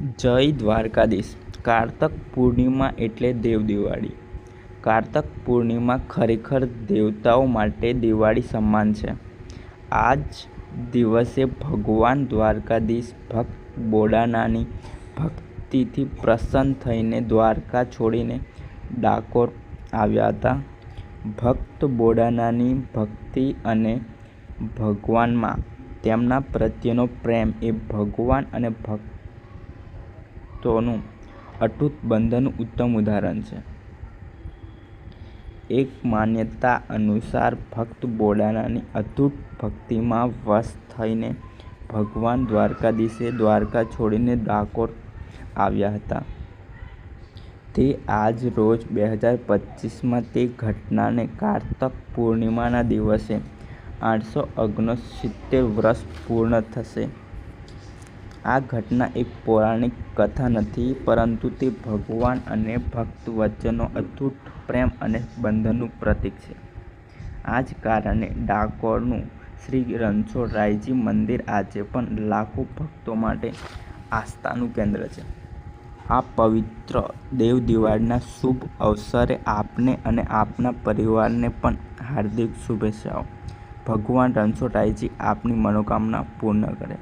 જય દ્વારકાધીશ. કારતક પૂર્ણિમા એટલે દેવ દિવાળી. કારતક પૂર્ણિમા ખરેખર દેવતાઓ માટે દિવાળી સમાન છે. આ જ દિવસે ભગવાન દ્વારકાધીશ ભક્ત બોડાનાની ભક્તિથી પ્રસન્ન થઈને દ્વારકા છોડીને ડાકોર આવ્યા હતા. ભક્ત બોડાનાની ભક્તિ અને ભગવાનમાં તેમના પ્રત્યેનો પ્રેમ એ ભગવાન અને ભક્તોનું અતૂટ બંધનનું ઉત્તમ ઉદાહરણ છે. એક માન્યતા અનુસાર ભક્ત બોડાણાની અતૂટ ભક્તિમાં વશ થઈને ભગવાન દ્વારકાધીશે દ્વારકા છોડીને ડાકોર આવ્યા હતા. તે આજ રોજ બે હજાર પચીસમાં તે ઘટનાને કારતક પૂર્ણિમાના દિવસે આઠસો ઓગણસિત્તેર વર્ષ પૂર્ણ થશે. આ ઘટના એક પૌરાણિક કથા નથી, પરંતુ તે ભગવાન અને ભક્ત વચ્ચેનો અતૂટ પ્રેમ અને બંધનનું પ્રતીક છે. આ જ કારણે ડાકોરનું શ્રી રણછોડરાયજી મંદિર આજે પણ લાખો ભક્તો માટે આસ્થાનું કેન્દ્ર છે. આ પવિત્ર દેવ દિવાળીના શુભ અવસરે આપને અને આપના પરિવારને પણ હાર્દિક શુભેચ્છાઓ. ભગવાન રણછોડરાયજી આપની મનોકામના પૂર્ણ કરે.